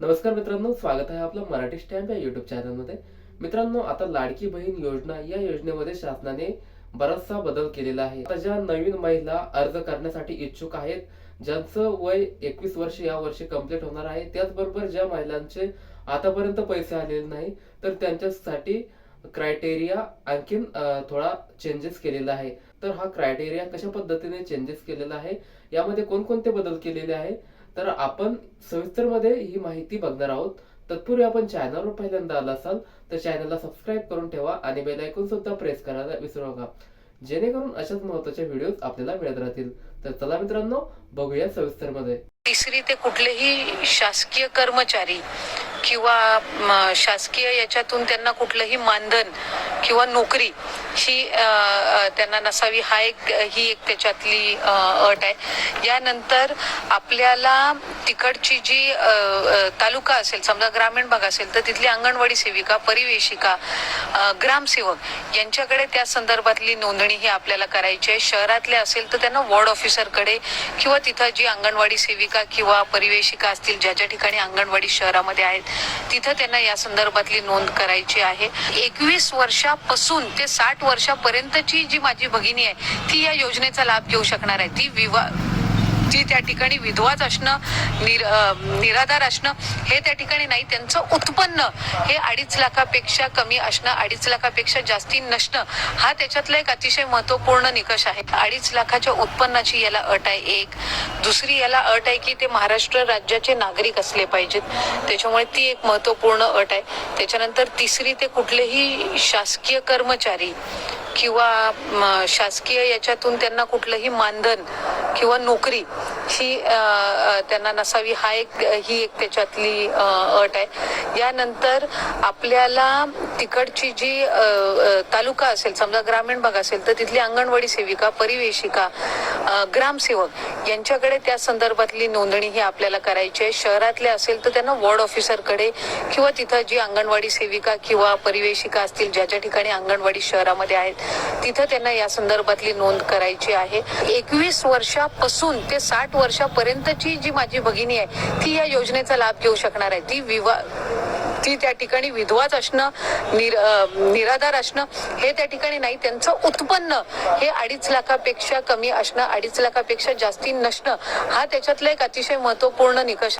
नमस्कार मित्रांनो स्वागत आहे आपलं मराठी स्टॅम्प या युट्यूब चॅनलमध्ये मित्रांनो आता लाडकी बहीण योजना या योजनेमध्ये शासनाने बराचसा बदल केलेला आहे. आता ज्या नवीन महिला अर्ज करण्यासाठी इच्छुक आहेत ज्यांचं वय एकवीस वर्ष या वर्षी कंप्लीट होणार आहे त्याचबरोबर ज्या महिलांचे आतापर्यंत पैसे आलेले नाही तर त्यांच्यासाठी क्रायटेरिया आणखीन थोडा चेंजेस केलेला आहे. तर हा क्रायटेरिया कशा पद्धतीने चेंजेस केलेला आहे यामध्ये कोणकोणते बदल केलेले आहे तर आपण सविस्तरमध्ये ही माहिती बघणार आहोत. तत्पूर्वी आपण चॅनलवर पहिल्यांदा आला असाल तर चॅनलला सबस्क्राईब करून ठेवा आणि बेल आयकॉन सुद्धा प्रेस करायला विसरू नका. जेणेकरून अशाच महत्त्वाचे व्हिडिओ आपल्याला मिळत राहतील. तर चला मित्रांनो बघूया सविस्तरमध्ये तिसरी ते कुठलेही शासकीय कर्मचारी किंवा शासकीय याच्यातून त्यांना कुठलंही मानधन किंवा नोकरी ही त्यांना नसावी हा एक ही एक त्याच्यातली अट आहे. यानंतर आपल्याला तिकडची जी तालुका असेल समजा ग्रामीण भाग असेल तर तिथली अंगणवाडी सेविका परिवेशिका ग्रामसेवक यांच्याकडे त्या संदर्भातली नोंदणी ही आपल्याला करायची आहे. शहरातले असेल तर त्यांना वॉर्ड ऑफिसरकडे किंवा तिथं जी अंगणवाडी सेविका किंवा परिवेशिका असतील ज्या ज्या ठिकाणी अंगणवाडी शहरामध्ये आहेत तिथं त्यांना या संदर्भातली नोंद करायची आहे. एकवीस वर्षापासून ते साठ वर्षापर्यंतची जी माझी भगिनी आहे ती या योजनेचा लाभ घेऊ शकणार आहे. ती विवाह जी त्या ठिकाणी विधवाच असणं निर निराधार असणं हे त्या ठिकाणी नाही. त्यांचं उत्पन्न हे अडीच लाखापेक्षा कमी असणं अडीच लाखापेक्षा जास्ती नसणं हा त्याच्यातला एक अतिशय महत्त्वपूर्ण निकष आहे. अडीच लाखाच्या उत्पन्नाची याला अट आहे एक. दुसरी याला अट आहे की ते महाराष्ट्र राज्याचे नागरिक असले पाहिजेत. त्याच्यामुळे ती एक महत्त्वपूर्ण अट आहे. त्याच्यानंतर तिसरी ते कुठलेही शासकीय कर्मचारी किंवा शासकीय याच्यातून त्यांना कुठलंही मानधन किंवा नोकरी ही त्यांना नसावी हा एक ही एक त्याच्यातली अट आहे. यानंतर आपल्याला तिकडची जी तालुका असेल समजा ग्रामीण भाग असेल तर तिथली अंगणवाडी सेविका परिवेशिका ग्रामसेवक यांच्याकडे त्या संदर्भातली नोंदणी ही आपल्याला करायची आहे. शहरातले असेल तर त्यांना वॉर्ड ऑफिसरकडे किंवा तिथं जी अंगणवाडी सेविका किंवा परिवेशिका असतील ज्या ज्या ठिकाणी अंगणवाडी शहरामध्ये आहेत तिथं त्यांना या संदर्भातली नोंद करायची आहे. एकवीस वर्षापासून ते साठ वर्षापर्यंतची जी माझी भगिनी आहे ती या योजनेचा लाभ घेऊ शकणार आहे. ती विवाह ती त्या ठिकाणी विधवाच असणं निर निराधार असणं हे त्या ठिकाणी नाही. त्यांचं उत्पन्न हे अडीच लाखापेक्षा कमी असणं अडीच लाखापेक्षा जास्ती नसणं हा त्याच्यातला एक अतिशय महत्त्वपूर्ण निकष